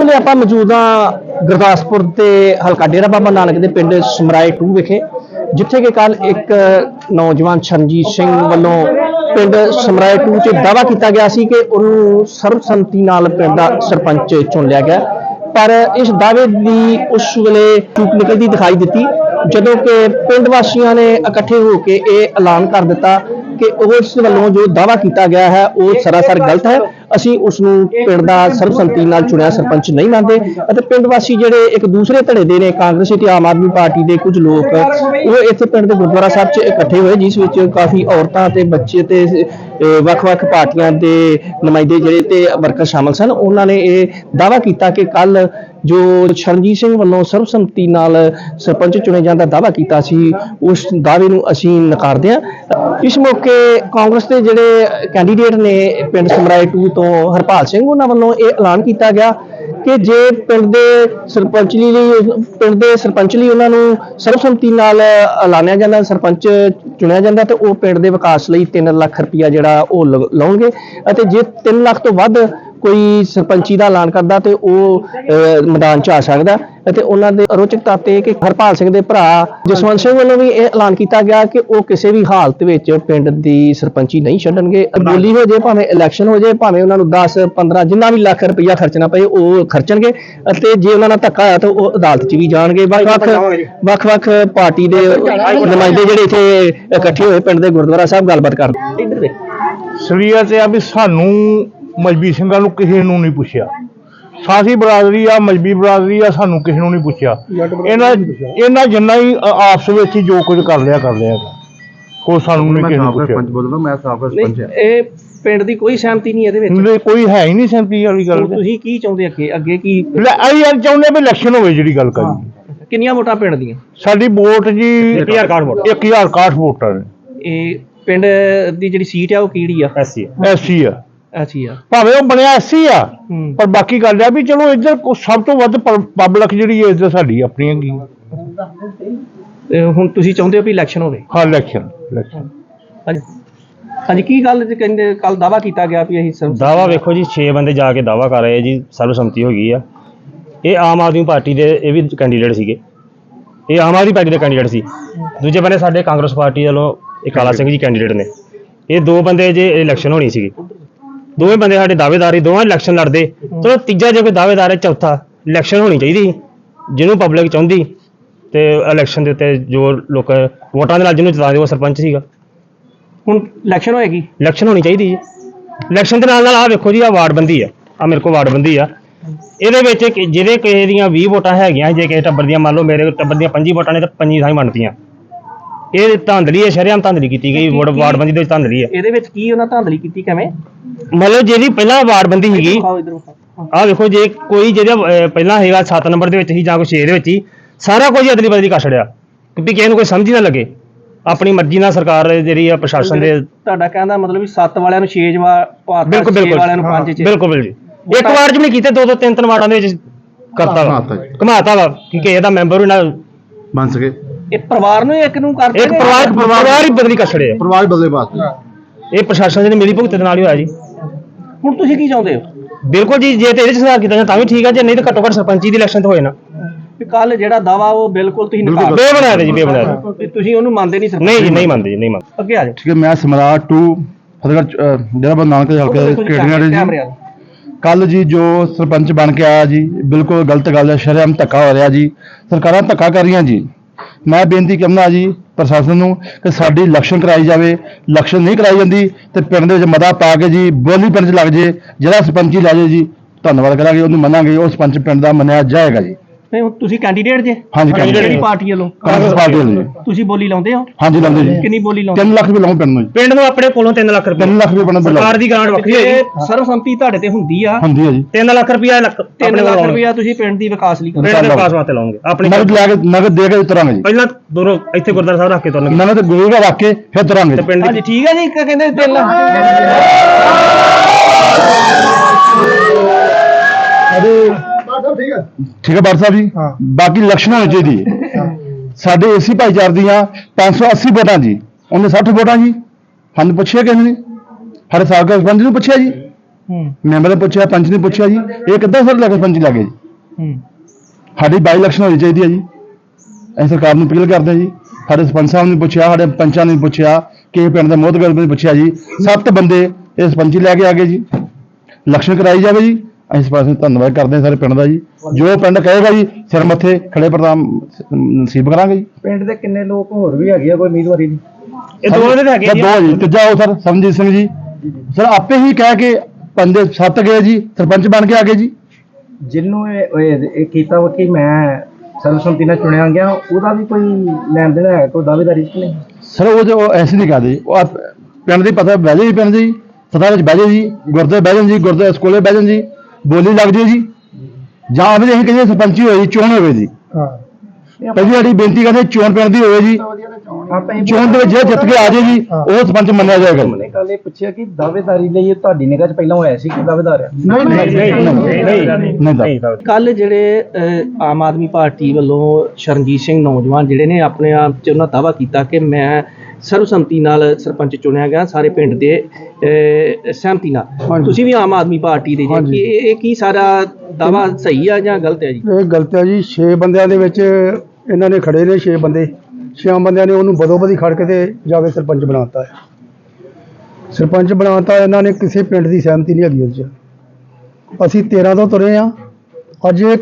ਵੇਲੇ ਆਪਾਂ ਮੌਜੂਦ ਹਾਂ ਗੁਰਦਾਸਪੁਰ ਦੇ ਹਲਕਾ ਡੇਰਾ ਬਾਬਾ ਨਾਨਕ ਦੇ ਪਿੰਡ ਸਮਰਾਏ 2 ਵਿਖੇ, ਜਿੱਥੇ ਕਿ ਕੱਲ ਇੱਕ ਨੌਜਵਾਨ ਸ਼ਰਨਜੀਤ ਸਿੰਘ ਵੱਲੋਂ ਪਿੰਡ ਸਮਰਾਏ 2 'ਚ ਦਾਵਾ ਕੀਤਾ ਗਿਆ ਸੀ ਕਿ ਉਹਨੂੰ ਸਰਬਸੰਮਤੀ ਨਾਲ ਪਿੰਡ ਦਾ ਸਰਪੰਚ ਚੁਣ ਲਿਆ ਗਿਆ। ਪਰ ਇਸ ਦਾਅਵੇ ਦੀ ਉਸ ਵੇਲੇ ਚੂਕ ਨਿਕਲਦੀ ਦਿਖਾਈ ਦਿੱਤੀ, ਜਦੋਂ ਕਿ ਪਿੰਡ ਵਾਸੀਆਂ ਨੇ ਇਕੱਠੇ ਹੋ ਕੇ ਇਹ ਐਲਾਨ ਕਰ ਦਿੱਤਾ ਕਿ ਉਸ ਵੱਲੋਂ ਜੋ ਦਾਵਾ ਕੀਤਾ ਗਿਆ ਹੈ, ਉਹ ਸਰਾਸਰ ਗਲਤ ਹੈ। ਅਸੀਂ ਉਸ ਨੂੰ ਪਿੰਡ ਦਾ ਸਰਬਸੰਮਤੀ ਨਾਲ ਚੁਣਿਆ ਸਰਪੰਚ ਨਹੀਂ ਮੰਨਦੇ ਅਤੇ ਪਿੰਡ ਵਾਸੀ ਜਿਹੜੇ ਇੱਕ ਦੂਸਰੇ ਧੜੇ ਦੇ ਨੇ, ਕਾਂਗਰਸੀ ਤੇ ਆਮ ਆਦਮੀ ਪਾਰਟੀ ਦੇ ਕੁਝ ਲੋਕ, ਉਹ ਇੱਥੇ ਪਿੰਡ ਦੇ ਗੁਰਦੁਆਰਾ ਸਾਹਿਬ 'ਚ ਇਕੱਠੇ ਹੋਏ, ਜਿਸ ਵਿੱਚ ਕਾਫੀ ਔਰਤਾਂ ਤੇ ਬੱਚੇ ਤੇ ਵੱਖ-ਵੱਖ ਪਾਰਟੀਆਂ ਦੇ ਨੁਮਾਇੰਦੇ ਜਿਹੜੇ ਤੇ ਵਰਕਰ ਸ਼ਾਮਲ ਸਨ, ਉਹਨਾਂ ਨੇ ਇਹ ਦਾਵਾ ਕੀਤਾ ਕਿ ਕੱਲ ਜੋ ਸ਼ਰਨਜੀਤ ਸਿੰਘ ਵੱਲੋਂ ਸਰਬਸੰਮਤੀ ਨਾਲ ਸਰਪੰਚ ਚੁਣੇ ਜਾਣ ਦਾ ਦਾਵਾ ਕੀਤਾ ਸੀ, ਉਸ ਦਾਅਵੇ ਨੂੰ ਅਸੀਂ ਨਕਾਰਦੇ ਹਾਂ। ਇਸ ਮੌਕੇ ਕਾਂਗਰਸ ਦੇ ਜਿਹੜੇ ਕੈਂਡੀਡੇਟ ਨੇ ਪਿੰਡ ਸਮਰਾਏ 2 ਤੋਂ ਹਰਪਾਲ ਸਿੰਘ, ਉਹਨਾਂ ਵੱਲੋਂ ਇਹ ਐਲਾਨ ਕੀਤਾ ਗਿਆ ਕਿ ਜੇ ਪਿੰਡ ਦੇ ਸਰਪੰਚ ਲਈ ਪਿੰਡ ਦੇ ਸਰਪੰਚ ਲਈ ਉਹਨਾਂ ਨੂੰ ਸਰਬਸੰਮਤੀ ਨਾਲ ਐਲਾਨਿਆ ਜਾਂਦਾ, ਸਰਪੰਚ ਚੁਣਿਆ ਜਾਂਦਾ, ਤੇ ਉਹ ਪਿੰਡ ਦੇ ਵਿਕਾਸ ਲਈ 3 ਲੱਖ ਰੁਪਇਆ ਜਿਹੜਾ ਉਹ ਲ- ਲਾਉਣਗੇ। ਅਤੇ ਜੇ 3 ਲੱਖ ਤੋਂ ਵੱਧ ਕੋਈ ਸਰਪੰਚੀ ਦਾ ਐਲਾਨ ਕਰਦਾ, ਤੇ ਉਹ ਮੈਦਾਨ 'ਚ ਆ ਸਕਦਾ। ਅਤੇ ਉਹਨਾਂ ਦੇ ਰੋਚਕਤਾ ਤੇ ਕਿ ਹਰਪਾਲ ਸਿੰਘ ਦੇ ਭਰਾ ਜਸਵੰਤ ਸਿੰਘ ਵੱਲੋਂ ਵੀ ਇਹ ਐਲਾਨ ਕੀਤਾ ਗਿਆ ਕਿ ਉਹ ਕਿਸੇ ਵੀ ਹਾਲਤ ਵਿੱਚ ਪਿੰਡ ਦੀ ਸਰਪੰਚੀ ਨਹੀਂ ਛੱਡਣਗੇ। ਬੋਲੀ ਹੋ ਜੇ, ਭਾਵੇਂ ਇਲੈਕਸ਼ਨ ਹੋ ਜੇ, ਭਾਵੇਂ ਉਹਨਾਂ ਨੂੰ 10 15 ਜਿੰਨਾ ਵੀ ਲੱਖ ਰੁਪਈਆ ਖਰਚਣਾ ਪਏ, ਉਹ ਖਰਚਣਗੇ ਅਤੇ ਜੇ ਉਹਨਾਂ ਨਾਲ ਧੱਕਾ ਹੋਇਆ ਤਾਂ ਉਹ ਅਦਾਲਤ 'ਚ ਵੀ ਜਾਣਗੇ। ਵੱਖ-ਵੱਖ ਵੱਖ-ਵੱਖ ਪਾਰਟੀ ਦੇ ਨੁਮਾਇੰਦੇ ਜਿਹੜੇ ਇੱਥੇ ਇਕੱਠੇ ਹੋਏ ਪਿੰਡ ਦੇ ਗੁਰਦੁਆਰਾ ਸਾਹਿਬ ਗੱਲਬਾਤ ਕਰਦੇ। ਸਰੀਆ ਤੇ ਆ ਵੀ ਸਾਨੂੰ ਮਜਬੀ ਸਿੰਘਾਂ ਨੂੰ ਕਿਸੇ ਨੂੰ ਨਹੀਂ ਪੁੱਛਿਆ। ਸਾਸੀ ਬਰਾਦਰੀ ਆ ਮਜਬੀ ਬਰਾਦਰੀ ਆ ਸਾਨੂੰ ਕਿਸੇ ਨੂੰ ਨਹੀਂ ਪੁੱਛਿਆ। ਇਹਨਾਂ ਇਹਨਾਂ ਜਿੰਨਾ ਹੀ ਆਪਸ ਵਿੱਚ ਹੀ ਜੋ ਕੁਝ ਕਰ ਲਿਆ ਕਰ ਲਿਆ। ਕੋਈ ਸਾਨੂੰ ਨਹੀਂ ਕਿਸੇ ਨੂੰ ਪੁੱਛਿਆ। ਸਰਪੰਚ ਬੋਲਦਾ ਮੈਂ ਸਾਬਕਾ ਸਰਪੰਚ ਨਹੀਂ ਇਹ ਪਿੰਡ ਦੀ ਕੋਈ ਸਹਿਮਤੀ ਨਹੀਂ ਇਹਦੇ ਵਿੱਚ। ਨਹੀਂ, ਕੋਈ ਹੈ ਹੀ ਨਹੀਂ ਸੈਂਪੀ ਵਾਲੀ ਗੱਲ ਤੁਸੀਂ ਕੀ ਚਾਹੁੰਦੇ ਅੱਗੇ? ਅੱਗੇ ਕੀ ਲੈ ਅਸੀਂ ਯਾਰ ਚਾਹੁੰਦੇ ਵੀ ਇਲੈਕਸ਼ਨ ਹੋਵੇ ਜਿਹੜੀ ਗੱਲ ਕਰੀ ਕਿੰਨੀਆਂ ਵੋਟਾਂ ਪਿੰਡ ਦੀਆਂ? ਸਾਡੀ ਵੋਟ ਜੀ 1061 ਵੋਟ। 1061 ਵੋਟਾਂ ਨੇ। ਇਹ ਪਿੰਡ ਦੀ ਜਿਹੜੀ ਸੀਟ ਆ ਉਹ ਕਿਹੜੀ ਆ? ਐਸਸੀ ਐਸੀ ਆ। ਅੱਛੀ ਆ। ਭਾਵੇਂ ਉਹ ਬਣਿਆ ਐਸੀ ਆ ਹੂੰ। ਪਰ ਬਾਕੀ ਗੱਲ ਆ ਵੀ ਚਲੋ ਇੱਧਰ ਸਭ ਤੋਂ ਵੱਧ ਪਬਲਿਕ ਜਿਹੜੀ ਹੈ ਇੱਧਰ ਸਾਡੀ ਆਪਣੀ ਹੈਗੀ। ਤੇ ਹੁਣ ਤੁਸੀਂ ਚਾਹੁੰਦੇ ਹੋ ਵੀ ਇਲੈਕਸ਼ਨ ਹੋਵੇ? ਹਾਂ ਇਲੈਕਸ਼ਨ ਇਲੈਕਸ਼ਨ ਹਾਂਜੀ। ਹਾਂਜੀ ਕੀ ਗੱਲ ਜੇ ਕਹਿੰਦੇ ਕੱਲ ਦਾਵਾ ਕੀਤਾ ਗਿਆ ਵੀ ਅਸੀਂ ਸਰਬ- ਦਾਵਾ ਵੇਖੋ ਜੀ 6 ਬੰਦੇ ਜਾ ਕੇ ਦਾਵਾ ਕਰ ਰਹੇ ਜੀ ਸਰਬਸੰਮਤੀ ਹੋ ਗਈ ਆ। ਇਹ ਆਮ ਆਦਮੀ ਪਾਰਟੀ ਦੇ ਇਹ ਵੀ ਕੈਂਡੀਡੇਟ ਸੀਗੇ। ਇਹ ਆਮ ਆਦਮੀ ਪਾਰਟੀ ਦੇ ਕੈਂਡੀਡੇਟ ਸੀ। ਦੂਜੇ ਬੰਦੇ ਸਾਡੇ ਕਾਂਗਰਸ ਪਾਰਟੀ ਵੱਲੋਂ ਇਹ ਕਾਲਾ ਸਿੰਘ ਜੀ ਕੈਂਡੀਡੇਟ ਨੇ। ਇਹ ਦੋ ਬੰਦੇ ਜੇ ਇਲੈਕਸ਼ਨ ਹੋਣੀ ਸੀਗੀ। ਦੋਵੇਂ ਬੰਦੇ ਸਾਡੇ ਦਾਅਵੇਦਾਰ ਦੋਵਾਂ ਇਲੈਕਸ਼ਨ ਲੜਦੇ। ਚਲੋ ਤੀਜਾ ਜੇ ਕੋਈ ਦਾਅਵੇਦਾਰ ਹੈ ਚੌਥਾ ਇਲੈਕਸ਼ਨ ਹੋਣੀ ਚਾਹੀਦੀ ਸੀ ਜਿਹਨੂੰ ਪਬਲਿਕ ਚਾਹੁੰਦੀ। ਤੇ ਇਲੈਕਸ਼ਨ ਦੇ ਉੱਤੇ ਜੋ ਲੋਕ ਵੋਟਾਂ ਦੇ ਨਾਲ ਜਿਹਨੂੰ ਜਿਤਾਉਂਦੇ ਉਹ ਸਰਪੰਚ ਸੀਗਾ। ਹੁਣ ਇਲੈਕਸ਼ਨ ਹੋਏਗੀ? ਇਲੈਕਸ਼ਨ ਹੋਣੀ ਚਾਹੀਦੀ ਜੀ। ਇਲੈਕਸ਼ਨ ਦੇ ਨਾਲ ਨਾਲ ਆਹ ਵੇਖੋ ਜੀ ਆ ਵਾਰਡਬੰਦੀ ਆ। ਆ ਮੇਰੇ ਕੋਲ ਵਾਰਡਬੰਦੀ ਆ। ਇਹਦੇ ਵਿੱਚ ਕਿ- ਜਿਹਦੇ ਕਿਸੇ ਦੀਆਂ 20 ਵੋਟਾਂ ਹੈਗੀਆਂ ਜੇ ਕਿਸੇ ਟੱਬਰ ਦੀਆਂ ਮੰਨ ਲਓ ਮੇਰੇ ਟੱਬਰ ਦੀਆਂ 25 ਵੋਟਾਂ ਨੇ ਤਾਂ 25 ਥਾਂ ਬਣਦੀਆਂ ਇਹ ਧਾਂਦਲੀ ਹੈ ਸ਼ਰੇਆਮ ਧਾਂਦਲੀ ਕੀਤੀ ਗਈ ਵੋਟ ਵਾਰਡਬੰਦੀ ਦੇ ਵਿੱਚ ਧਾਂਦਲੀ ਹੈ। ਇਹਦੇ ਵਿੱਚ ਕੀ ਉਹਨਾਂ ਧਾਂਦਲੀ ਕੀਤੀ ਕਿਵੇਂ? ਮਤਲਬ ਜਿਹਦੀ ਪਹਿਲਾਂ ਵਾਰਡਬੰਦੀ ਸੀਗੀ ਇਧਰ ਆਹ ਵੇਖੋ ਜੇ ਕੋਈ ਅਹ, ਪਹਿਲਾਂ ਹੈਗਾ 7 ਨੰਬਰ ਦੇ ਵਿੱਚ ਹੀ ਜਾਂ ਕੋਈ 6 ਦੇ ਵਿੱਚ ਹੀ ਸਾਰਾ ਕੁਝ ਅਦਲੀ ਬਦਲੀ ਕਰ ਛੜਿਆ ਕਿਉਂਕਿ ਕਿਸੇ ਨੂੰ ਕੋਈ ਸਮਝ ਹੀ ਨਾ ਲੱਗੇ। ਆਪਣੀ ਮਰਜ਼ੀ ਨਾਲ ਸਰਕਾਰ ਜਿਹੜੀ ਆ ਪ੍ਰਸ਼ਾਸਨ ਦੇ ਤੁਹਾਡਾ ਕਹਿੰਦਾ ਮਤਲਬ ਵੀ 7 ਵਾਲਿਆਂ ਨੂੰ 6 ਵਾਰ ਪਾਤਾ ਬਿਲਕੁਲ 6 ਬਿਲਕੁਲ। ਵਾਲਿਆਂ ਨੂੰ 5 ਚ ਬਿਲਕੁਲ ਬਿਲਕੁਲ। ਜੀ ਇੱਕ ਵਾਰ ਚ ਵੀ ਨਹੀਂ ਕੀਤੇ ਦੋ ਦੋ ਤਿੰਨ ਤਿੰਨ ਵਾਰਾਂ ਦੇ ਵਿੱਚ ਕਰਤਾ ਵਾ। ਘੁਮਾਤਾ ਜੀ। ਘਮਾਤਾ ਵਾ ਕਿ ਇਹਦਾ ਮੈਂਬਰ ਵੀ ਨਾ ਬਣ ਸਕੇ। ਇਹ ਪਰਿਵਾਰ ਨੂੰ ਹੀ ਇੱਕ ਨੂੰ ਕਰਦੇ ਇੱਕ ਨੇ? ਪਰਿਵਾਰ ਪਰਿਵਾਰ ਹੀ ਬਦਲੀ ਕਰ ਛੜਿਆ ਪਰਿਵਾਰ ਬਦਲੇ ਬਾਤ। ਇਹ ਪ੍ਰਸ਼ਾਸਨ ਦੇ ਮਿਲੀ ਭੁਗਤ ਦੇ ਨਾਲ ਹੀ ਹੋਇਆ ਜੀ। ਹੁਣ ਤੁਸੀਂ ਕੀ ਚਾਹੁੰਦੇ ਹੋ? ਬਿਲਕੁਲ ਜੀ ਜੇ ਤੇ ਇਹਦੇ ਚ ਸੁਧਾਰ ਕੀਤਾ ਜਾਂਦਾ ਤਾਂ ਵੀ ਠੀਕ ਹੈ ਜੇ ਨਹੀਂ ਤਾਂ ਘੱਟੋ ਘੱਟ ਸਰਪੰਚੀ ਦੀ ਇਲੈਕਸ਼ਨ ਤਾਂ ਹੋਏ ਨਾ ਵੀ ਕੱਲ ਜਿਹੜਾ ਦਾਵਾ ਉਹ ਬਿਲਕੁਲ ਤੁਸੀਂ ਨਕਾਰ ਬੇ ਬਣਾਇਆ ਜੀ ਬੇ ਬਣਾਇਆ ਜੀ। ਵੀ ਤੁਸੀਂ ਉਹਨੂੰ ਮੰਨਦੇ ਨਹੀਂ ਸਰਪੰਚ। ਨਹੀਂ ਜੀ ਨਹੀਂ ਮੰਨਦੇ ਜੀ ਨਹੀਂ ਮੰਨਦੇ। ਅੱਗੇ ਆ ਜਾਓ। ਠੀਕ ਹੈ ਮੈਂ ਸਮਰਾਟ 2 ਫਤਿਹਗੜ੍ਹ ਜਿਹੜਾ ਬੰਦ ਨਾਨਕ ਦੇ ਹਲਕੇ ਦੇ ਜੀ ਆ ਕੱਲ ਜੀ ਜੋ ਸਰਪੰਚ ਬਣ ਕੇ ਆਇਆ ਜੀ ਬਿਲਕੁਲ ਗਲਤ ਗੱਲ ਹੈ ਸ਼ਰਮ ਧੱਕਾ ਹੋ ਰਿਹਾ ਜੀ। ਸਰਕਾਰਾਂ ਧੱਕਾ ਕਰ ਰਹੀਆਂ ਜੀ। ਮੈਂ ਬੇਨਤੀ ਕਰਨਾ ਜੀ ਪ੍ਰਸ਼ਾਸਨ ਨੂੰ ਕਿ ਸਾਡੀ ਇਲੈਕਸ਼ਨ ਕਰਾਈ ਜਾਵੇ। ਇਲੈਕਸ਼ਨ ਨਹੀਂ ਕਰਾਈ ਜਾਂਦੀ ਤੇ ਪਿੰਡ ਦੇ ਵਿੱਚ ਮਤਾ ਪਾ ਕੇ ਜੀ ਬੋਲੀ ਪਿੰਡ 'ਚ ਲੱਗ ਜੇ, ਜਿਹੜਾ ਸਰਪੰਚੀ ਲੈ ਜੇ ਜੀ, ਧੰਨਵਾਦ ਕਰਾਂਗੇ, ਉਹਨੂੰ ਮੰਨਾਂਗੇ, ਉਹ ਸਰਪੰਚ ਪਿੰਡ ਦਾ ਮੰਨਿਆ ਜਾਏਗਾ ਜੀ। ਨਹੀਂ ਹੁਣ ਤੁਸੀਂ ਕੈਂਡੀਡੇਟ ਜੇ। ਹਾਂਜੀ ਕਿਹੜੀ ਕੈਂਡੀਡੇਟ ਪਾਰਟੀ ਵੱਲੋਂ। ਕਾਂਗਰਸ ਪਾਰਟੀ ਵੱਲੋਂ ਜੀ। ਤੁਸੀਂ ਬੋਲੀ ਲਾਉਂਦੇ ਹੋ? ਹਾਂਜੀ ਲਾਉਂਦੇ ਜੀ। ਕਿੰਨੀ ਬੋਲੀ ਲਾਉਂਦੇ 3 ਲੱਖ ਰੁਪਏ ਲਾਉਂ ਪਿੰਡ ਨੂੰ ਜੀ। ਪਿੰਡ ਨੂੰ ਆਪਣੇ ਕੋਲੋਂ 3 ਲੱਖ ਰੁਪਏ। 3 ਲੱਖ ਰੁਪਏ ਬਣਾ ਸਰਕਾਰ ਦੀ ਗ੍ਰਾਂਟ ਵੱਖਰੀ ਹੈ ਜੀ ਸਰਵਸੰਮਤੀ ਤੁਹਾਡੇ ਤੇ ਹੁੰਦੀ ਆ। ਹੁੰਦੀ ਹੈ ਜੀ। 3 ਲੱਖ ਰੁਪਇਆ ਲੱਖ 3 ਆਪਣੇ ਲੱਖ ਰੁਪਇਆ ਤੁਸੀਂ ਪਿੰਡ ਦੀ ਵਿਕਾਸ ਲਈ ਕਰਦੇ ਪਿੰਡ ਦੇ ਵਿਕਾਸ ਵਾਸਤੇ ਲਾਉਂਗੇ ਆਪਣੀ ਨਗਦ ਲੈ ਕੇ ਨਗਦ ਦੇ ਕੇ ਤੁਰਾਂਗੇ ਜੀ। ਪਹਿਲਾਂ ਦੋਨੋਂ ਇੱਥੇ ਗੁਰਦੁਆਰਾ ਸਾਹਿਬ ਰੱਖ ਕੇ ਤੁਰਨਗੇ। ਨਗਦ ਗੁਰੂ ਦਾ ਰੱਖ ਕੇ ਫਿਰ ਤੁਰਾਂਗੇ ਤੇ ਜੀ। ਪਿੰਡ ਦੀ ਹਾਂਜੀ ਠੀਕ ਹੈ ਜੀ ਇੱਕ ਕਹਿੰਦੇ 3 ਲੱਖ। ਠੀਕ ਹੈ। ਬਾਰ ਸਾਹਿਬ ਜੀ? ਬਾਕੀ ਇਲੈਕਸ਼ਨ ਹੋਣੀ ਚਾਹੀਦੀ ਹੈ। ਸਾਡੇ ਏਸੀ ਭਾਈਚਾਰ ਦੀਆਂ 580 ਵੋਟਾਂ ਜੀ। ਉਹਨੇ 60 ਵੋਟਾਂ ਜੀ। ਸਾਨੂੰ ਪੁੱਛਿਆ ਕਿਸੇ ਨੇ? ਸਾਡੇ ਸਾਬਕਾ ਸਰਪੰਚ ਨੂੰ ਪੁੱਛਿਆ ਜੀ? ਹੂੰ। ਮੈਂਬਰ ਨੇ ਪੁੱਛਿਆ ਪੰਚ ਨੇ ਪੁੱਛਿਆ ਜੀ? ਇਹ ਕਿੱਦਾਂ ਸਰ ਲੈ ਕੇ ਪੰਚ ਲੱਗੇ ਜੀ? ਸਾਡੀ ਬਾਈ ਇਲੈਕਸ਼ਨ ਹੋਣੀ ਚਾਹੀਦੀ ਹੈ ਜੀ। ਅਸੀਂ ਸਰਕਾਰ ਨੂੰ ਅਪੀਲ ਕਰਦੇ ਹਾਂ ਜੀ। ਸਾਡੇ ਸਰਪੰਚ ਸਾਹਿਬ ਨੇ ਪੁੱਛਿਆ ਸਾਡੇ ਪੰਚਾਂ ਨੇ ਪੁੱਛਿਆ ਕਿ ਪਿੰਡ ਦੇ ਮੋਹਤਗਰ ਨੇ ਪੁੱਛਿਆ ਜੀ। ਸੱਤ ਬੰਦੇ ਇਹ ਸਰਪੰਚੀ ਲੈ ਕੇ ਆ ਗਏ ਜੀ। ਇਲੈਕਸ਼ਨ ਕਰਾਈ ਜਾਵੇ ਜੀ। ਅਸੀਂ ਇਸ ਪਾਸੇ ਧੰਨਵਾਦ ਕਰਦੇ ਹਾਂ ਸਾਰੇ ਪਿੰਡ ਦਾ ਜੀ। ਜੋ ਪਿੰਡ ਕਹੇਗਾ ਜੀ ਸਿਰ ਮੱਥੇ ਖੜੇ ਪ੍ਰਦਾਨ ਨਸੀਬ ਕਰਾਂਗੇ ਜੀ। ਪਿੰਡ ਦੇ ਕਿੰਨੇ ਲੋਕ ਹੋਰ ਵੀ ਹੈਗੇ ਆ ਕੋਈ ਉਮੀਦਵਾਰੀ ਦੀ? ਇਹ ਦੋ ਦੇ ਹੈਗੇ ਜੀ। ਦੋ ਜੀ। ਤੀਜਾ ਉਹ ਸਰ ਸਮਜੀਤ ਸਿੰਘ ਜੀ। ਸਰ ਆਪੇ ਹੀ ਕਹਿ ਕੇ ਪੰਦੇ ਸੱਤ ਗਏ ਜੀ। ਸਰਪੰਚ ਬਣ ਕੇ ਆ ਗਏ ਜੀ। ਜਿਹਨੂੰ ਇਹ ਇਹ ਕੀਤਾ ਵਾ ਕਿ ਮੈਂ ਸਰਵਸੰਮਤੀ ਨਾਲ ਚੁਣਿਆ ਗਿਆ ਉਹਦਾ ਵੀ ਕੋਈ ਲੈਣ ਦੇਣ ਹੈ ਕੋਈ ਦਾਅਵੇਦਾਰੀ ਕਿ ਨਹੀਂ? ਸਰ ਉਹ ਜੋ ਐਸੇ ਨਹੀਂ ਕਰਦੇ। ਉਹ ਆਪ- ਪਿੰਡ ਦੀ ਪਤਾ ਬਹਿ ਜਾਏ ਜੀ ਪਿੰਡ ਦੀ। ਸਦਾ ਵਿੱਚ ਬਹਿ ਜਾਏ ਜੀ ਗੁਰਦੇ ਬਹਿ ਜਾਣ ਜੀ ਗੁਰਦੇ ਸਕੂਲੇ ਬਹਿ ਜਾਣ ਜੀ। ਬੋਲੀ ਲੱਗ ਜਾਏ ਜੀ ਜਾਂ ਅਸੀਂ ਕਹਿੰਦੇ ਸਰਪੰਚੀ ਹੋਏ ਜੀ ਚੋਣ ਹੋਵੇ ਜੀ ਹਾਂ ਪਹਿਲੀ ਸਾਡੀ ਬੇਨਤੀ ਕਰਦੇ ਚੋਣ ਪਿੰਡ ਦੀ ਹੋਵੇ ਜੀ ਆਪਾਂ ਇਹ ਚੋਣ ਦੇ ਵਿੱਚ ਜੇ ਜਿੱਤ ਕੇ ਆ ਜਾਏ ਜੀ ਉਹ ਸਰਪੰਚ ਮੰਨਿਆ ਜਾਏਗਾ ਜੀ। ਨੇ ਕੱਲ ਇਹ ਪੁੱਛਿਆ ਕਿ ਦਾਅਵੇਦਾਰੀ ਲਈ ਇਹ ਤੁਹਾਡੀ ਨਿਗਾਹ 'ਚ ਪਹਿਲਾਂ ਹੋਇਆ ਸੀ ਕਿ ਦਾਅਵੇਦਾਰ ਆ ਨਹੀਂ ਨਹੀਂ ਨਹੀਂ ਕੱਲ ਜਿਹੜੇ ਅਹ, ਆਮ ਆਦਮੀ ਪਾਰਟੀ ਵੱਲੋਂ ਸ਼ਰਨਜੀਤ ਸਿੰਘ ਨੌਜਵਾਨ ਜਿਹੜੇ ਨੇ ਆਪਣੇ ਆਪ 'ਚ ਉਹਨਾਂ ਦਾਅਵਾ ਕੀਤਾ ਕਿ ਮੈਂ ਸਰਬਸੰਮਤੀ ਨਾਲ ਸਰਪੰਚ ਚੁਣਿਆ ਗਿਆ ਸਾਰੇ ਪਿੰਡ ਦੇ ਅਹ, ਸਹਿਮਤੀ ਨਾਲ। ਤੁਸੀਂ ਵੀ ਆਮ ਆਦਮੀ ਪਾਰਟੀ ਦੇ ਜੇ ਕਿ ਇਹ ਇਹ ਕੀ ਸਾਰਾ ਦਾਅਵਾ ਸਹੀ ਆ ਜਾਂ ਗਲਤ ਹੈ ਜੀ? ਇਹ ਗਲਤ ਹੈ ਜੀ। 6 ਬੰਦਿਆਂ ਦੇ ਵਿੱਚ ਇਹਨਾਂ ਨੇ ਖੜੇ ਨੇ 6 ਬੰਦੇ। 6 ਬੰਦਿਆਂ ਨੇ ਉਹਨੂੰ ਬਦੋ ਬਦੀ ਖੜ ਕੇ ਤੇ ਜਾ ਕੇ ਸਰਪੰਚ ਬਣਾਤਾ ਹੈ ਸਰਪੰਚ ਬਣਾਤਾ ਇਹਨਾਂ ਨੇ ਕਿਸੇ ਪਿੰਡ ਦੀ ਸਹਿਮਤੀ ਨਹੀਂ ਹੈਗੀ ਉਹਦੇ 'ਚ ਅਸੀਂ 13 ਤੋਂ ਤੁਰੇ ਆ। ਅੱਜ ਇਹ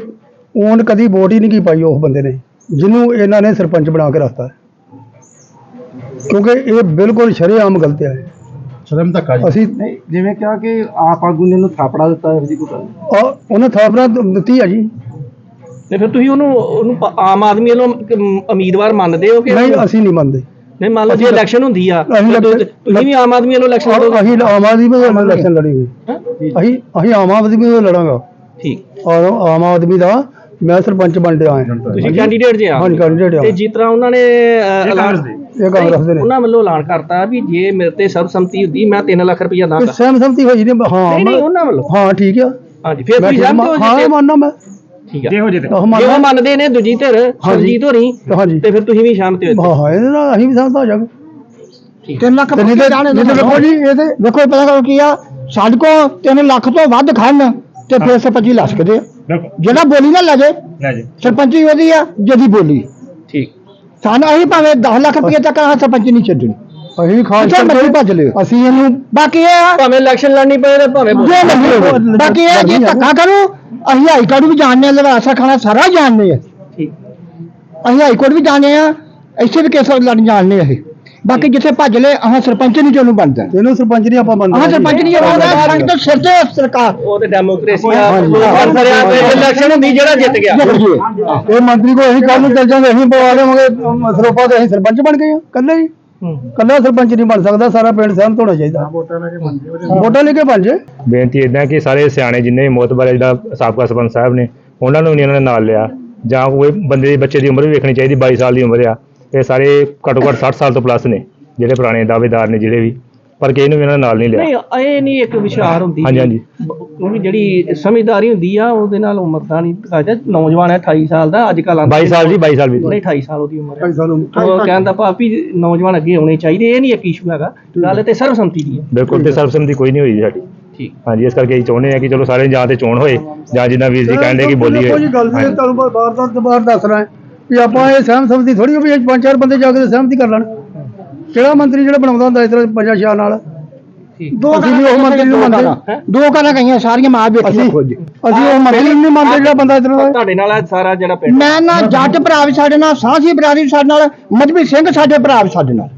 ਉਹਨ ਕਦੀ ਵੋਟ ਹੀ ਨਹੀਂ ਕੀ ਪਾਈ ਉਸ ਬੰਦੇ ਨੇ। ਜਿਹਨੂੰ ਇਹਨਾਂ ਨੇ ਸਰਪੰਚ ਬਣਾ ਕੇ ਰੱਖਤਾ। ਹੈ ਕਿਉਂਕਿ ਇਹ ਬਿਲਕੁਲ ਸ਼ਰੇਆਮ ਗਲਤ ਹੈ। ਸ਼ਰਮ ਧੱਕਾ ਜੀ ਅਸੀਂ ਨਹੀਂ ਜਿਵੇਂ ਕਿਹਾ ਕਿ ਆਪ ਆਗੂ ਨੇ ਇਹਨੂੰ ਥਾਪੜਾ ਦਿੱਤਾ ਇਹੋ ਜਿਹੀ ਕੋਈ ਗੱਲ ਨਹੀਂ। ਆ- ਉਹਨੇ ਥਾਪੜਾ ਦਿੱਤੀ ਹੈ ਜੀ। ਤੇ ਫਿਰ ਤੁਸੀਂ ਉਹਨੂੰ ਉਹਨੂੰ ਪ- ਆਮ ਆਦਮੀ ਮ- ਉਮੀਦਵਾਰ ਮੰਨਦੇ ਹੋ ਕਿ ਨਹੀਂ ਅਸੀਂ ਨਹੀਂ ਮੰਨਦੇ। ਨਹੀਂ ਮੰਨ ਲਓ ਜੇ ਇਲੈਕਸ਼ਨ ਹੁੰਦੀ ਆ ਅਸੀਂ ਤੇ ਲੱਗੇ- ਤੁਸੀਂ ਵੀ ਆਮ ਆਦਮੀ ਵੱਲੋਂ ਇਲੈਕਸ਼ਨ ਲੜੋਗੇ? ਅਸੀਂ ਆਮ ਆਦਮੀ ਦੇ ਇਲੈਕਸ਼ਨ ਲੜੀ ਹੋਈ। ਅਸੀਂ ਅਸੀਂ ਆਮ ਆਦਮੀ ਦੇ ਲੜਾਂਗਾ। ਠੀਕ। ਔਰ ਆਮ ਆਦਮੀ ਦਾ ਮੈਂ ਸਰਪੰਚ ਬਣ ਡਿਆ ਹਾਂ। ਤੁਸੀਂ ਕੈਂਡੀਡੇਟ ਜੇ ਆ। ਹਾਂਜੀ ਕੈਂਡੀਡੇਟ ਤੇ ਹਾਂ ਜਿਸ ਤਰ੍ਹਾਂ ਉਹਨਾਂ ਨੇ ਅਹ, ਐਲਾਨ ਇਹ ਕਾਂਗਰਸ ਦੇ ਨੇ। ਉਹਨਾਂ ਵੱਲੋਂ ਐਲਾਨ ਕਰਤਾ ਵੀ ਜੇ ਮੇਰੇ ਤੇ ਸਰਬਸੰਮਤੀ ਹੁੰਦੀ ਮੈਂ 3 ਲੱਖ ਰੁਪਇਆ ਦਾਂਗਾ। ਕੋਈ ਸਹਿਮਤੀ ਹੋਈ ਨੇ ਹਾਂ ਨਹੀਂ ਨਹੀਂ ਮੈਂ- ਉਹਨਾਂ ਵੱਲੋਂ। ਹਾਂ ਠੀਕ ਆ। ਹਾਂਜੀ ਫਿਰ ਮੈਂ ਤੁਸੀਂ ਠੀਕ ਹਾਂ ਹੋ ਹਾਂ, ਮੰਨਣਾ ਮੈਂ। ਠੀਕ ਆ। ਜਿਹੋ ਜਿਹੇ ਆਹ ਜੇ ਉਹ ਮੰਨਣਾ ਮੰਨਦੇ ਨੇ ਦੂਜੀ ਧਿਰ ਸਰਜੀਤ ਹੋਰੀ ਹਾਂਜੀ। ਤੇ ਫਿਰ ਤੁਸੀਂ ਵੀ ਸ਼ਾਮ ਤੇ ਹਾਂ ਹਾਂ ਇਹਦੇ ਨਾਲ ਅਸੀਂ ਵੀ ਸਹਿਮਤ ਹੋ ਜਾਵਾਂਗੇ। ਠੀਕ 3 ਲੱਖ ਨਹੀਂ ਤੇ ਨਹੀਂ ਤੇ ਦੇਖੋ ਜੀ ਇਹ ਤੇ ਦੇਖੋ ਪਤਾ ਕਰੋ ਕੀ ਆ? ਸਾਡੇ ਕੋ 3 ਲੱਖ ਤੋਂ ਵੱਧ ਖਾਣ ਤੇ ਫਿਰ ਸਰਪੰਚੀ ਲਾ ਸਕਦੇ ਆ ਬਿਲਕੁਲ ਜਿਹੜਾ ਬੋਲੀ ਨਾ ਲੱਗੇ ਲੈ ਜੀ ਸਰਪੰਚੀ ਉਹਦੀ ਆ ਜਿਹਦੀ ਬੋਲੀ। ਠੀਕ। ਸਾਨੂੰ ਅਸੀਂ ਭਾਵੇਂ 10 ਲੱਖ ਰੁਪਏ ਤੱਕ ਆਹ ਸਰਪੰਚ ਨਹੀਂ ਛੱਡਣੀ। ਅਸੀਂ ਖਾਸ ਕਰਕੇ ਭੱਜ ਲਿਓ। ਅਸੀਂ ਇਹਨੂੰ ਬਾਕੀ ਇਹ ਆ ਭਾਵੇਂ ਇਲੈਕਸ਼ਨ ਲੜਨੀ ਪਏ ਤੇ ਭਾਵੇਂ ਜੇ ਨਹੀਂ ਹੋਵੇ। ਬਾਕੀ ਇਹ ਜੇ ਧੱਕਾ ਕਰੂ ਅਸੀਂ ਹਾਈ ਕੋਰਟ ਵੀ ਜਾਣਦੇ ਆ ਲਵਾਸਾ ਖਾਣਾ ਸਾਰਾ ਜਾਣਦੇ ਆ ਠੀਕ। ਅਸੀਂ ਹਾਈ ਕੋਰਟ ਵੀ ਜਾਣਦੇ ਆ ਇੱਥੇ ਵੀ ਕੇਸ ਲੜਨ ਜਾਣਦੇ ਆ ਇਹ। ਬਾਕੀ ਜਿੱਥੇ ਭੱਜ ਲੈ ਆਹ ਸਰਪੰਚ ਨਹੀਂ ਚੋਨੂੰ ਬਣਦਾ ਇਹਨੂੰ ਸਰਪੰਚ ਨਹੀਂ ਆਪਾਂ ਬਣਦੇ ਆਹ ਸਰਪੰਚ ਨਹੀਂ ਬਣਦਾ ਸਰਪੰਚ ਤਾਂ ਸਿਰ ਤੇ ਸਰਕਾਰ। ਉਹ ਤੇ ਡੈਮੋਕ੍ਰੇਸੀ ਆ ਹਾਂਜੀ। ਲੋਕਾਂ ਫਰਿਆ ਤੇ ਇਲੈਕਸ਼ਨ ਹੁੰਦੀ ਜਿਹੜਾ ਜਿੱਤ ਗਿਆ। ਇਹ ਮੰਤਰੀ ਕੋ ਅਸੀਂ ਕੱਲ ਨੂੰ ਚੱਲ ਜਾਂਗੇ ਅਸੀਂ ਪਵਾ ਦੇਵਾਂਗੇ ਸਰੋਪਾ ਤੇ ਅਸੀਂ ਸਰਪੰਚ ਬਣ ਗਏ ਆ ਕੱਲੇ ਹੀ। ਕੱਲਾ ਸਰਪੰਚ ਨਹੀਂ ਬਣ ਸਕਦਾ ਸਾਰਾ ਪਿੰਡ ਸਹਿਮਤ ਹੋਣਾ ਚਾਹੀਦਾ। ਵੋਟਾਂ ਲੈ ਕੇ ਬਣ ਜੇ। ਬੇਨਤੀ ਇਦਾਂ ਕਿ ਸਾਰੇ ਸਿਆਣੇ ਜਿੰਨੇ ਵੀ ਮੋਤਬਰ ਜਿਹੜਾ ਸਾਬਕਾ ਸਰਪੰਚ ਸਾਹਿਬ ਨੇ ਉਹਨਾਂ ਨੂੰ ਨਹੀਂ ਇਹਨਾਂ ਨੇ ਨਾਲ ਲਿਆ। ਜਾਂ ਕੋਈ ਬੰਦੇ ਦੇ ਬੱਚੇ ਦੀ ਉਮਰ ਵੀ ਵੇਖਣੀ ਚਾਹੀਦੀ 22 ਸਾਲ ਦੀ ਉਮਰ ਆ। ਇਹ ਸਾਰੇ ਘੱਟੋ ਘੱਟ 60 ਸਾਲ ਤੋਂ ਪਲੱਸ ਨੇ ਜਿਹੜੇ ਪੁਰਾਣੇ ਦਾਅਵੇਦਾਰ ਨੇ ਜਿਹੜੇ ਵੀ ਪਰ ਕਿਸੇ ਨੂੰ ਵੀ ਇਹਨਾਂ ਨੇ ਨਾਲ ਨਹੀਂ ਲਿਆ। ਨਹੀਂ ਇਹ ਨਹੀਂ ਇੱਕ ਵਿਚਾਰ ਹੁੰਦੀ ਹਾਂਜੀ ਹਾਂਜੀ। ਕਿਉਂਕਿ ਜਿਹੜੀ ਸਮਝਦਾਰੀ ਹੁੰਦੀ ਆ ਉਹਦੇ ਨਾਲ ਉਮਰ ਦਾ ਨਹੀਂ ਕਾਜਾ ਨੌਜਵਾਨ ਹੈ 28 ਸਾਲ ਦਾ ਅੱਜ ਕੱਲ 22 ਸਾਲ ਜੀ 22 ਸਾਲ ਵੀ ਨਹੀਂ 28 ਸਾਲ ਉਹਦੀ ਉਮਰ ਹੈ। ਉਹ ਕਹਿੰਦਾ ਭਾਪੀ ਨੌਜਵਾਨ ਅੱਗੇ ਹੋਣੇ ਚਾਹੀਦੇ ਇਹ ਨਹੀਂ ਇੱਕ ਇਸ਼ੂ ਹੈਗਾ। ਗੱਲ ਤੇ ਸਰਵਸੰਮਤੀ ਦੀ ਹੈ। ਬਿਲਕੁਲ ਤੇ ਸਰਬਸੰਮਤੀ ਕੋਈ ਨਹੀਂ ਹੋਈ ਜੀ ਸਾਡੀ। ਠੀਕ। ਹਾਂਜੀ ਇਸ ਕਰਕੇ ਅਸੀਂ ਚਾਹੁੰਦੇ ਆ ਕਿ ਚਲੋ ਸਾਰੇ ਜਾਂ ਤੇ ਚੋਣ ਹੋਏ ਜਾਂ ਜਿੱਦਾਂ ਵੀਰ ਜੀ ਕਹਿੰਦੇ ਕਿ ਬੋਲੀ ਦੇਖੋ ਜੀ ਗੱਲ ਹੋਏ ਤੇ ਤੁਹਾਨੂੰ ਬਾਰ ਬਾਰ ਦੁਬਾਰ ਦੱਸ ਰਿਹਾ ਵੀ ਆਪਾਂ ਇਹ ਸਹਿਮ ਸਮਝੀ ਥੋੜੀ ਵੀ ਇਹ ਪੰਜ ਚਾਰ ਬੰਦੇ ਜਾ ਕੇ ਸਹਿਮਤੀ ਕਰ ਲੈਣ। ਕਿਹੜਾ ਮੰਤਰੀ ਜਿਹੜਾ ਬਣਾਉਂਦਾ ਹੁੰਦਾ ਇਸ ਤਰ੍ਹਾਂ ਪੰਜਾਂ ਛਿਆ ਨਾਲ? ਦੋ ਅਸੀਂ ਵੀ ਉਹ ਮੰਤਰੀ ਨੂੰ ਮੰਨਦੇ। ਦੋ ਕਾਰਾਂ ਕਹੀਆਂ ਸਾਰੀਆਂ ਮਾਂ ਬੇਟੀਆਂ ਖੁਦ ਅਸੀਂ ਉਹ ਮੰਤਰੀ ਨੂੰ ਨਹੀਂ ਮੰਨਦੇ ਜਿਹੜਾ ਬੰਦਾ ਇਸ ਤਰ੍ਹਾਂ ਦਾ ਤੁਹਾਡੇ ਨਾਲ ਇਹ ਸਾਰਾ ਜਿਹੜਾ ਪਿੰਡ ਮੈਂ ਨਾ ਜੱਟ ਭਰਾ ਵੀ ਸਾਡੇ ਨਾਲ ਸਾਂਝੀ ਬਰਾਦਰੀ ਸਾਡੇ ਨਾਲ ਮਜਬੀ ਸਿੰਘ ਸਾਡੇ ਭਰਾ ਵੀ ਸਾਡੇ ਨਾਲ।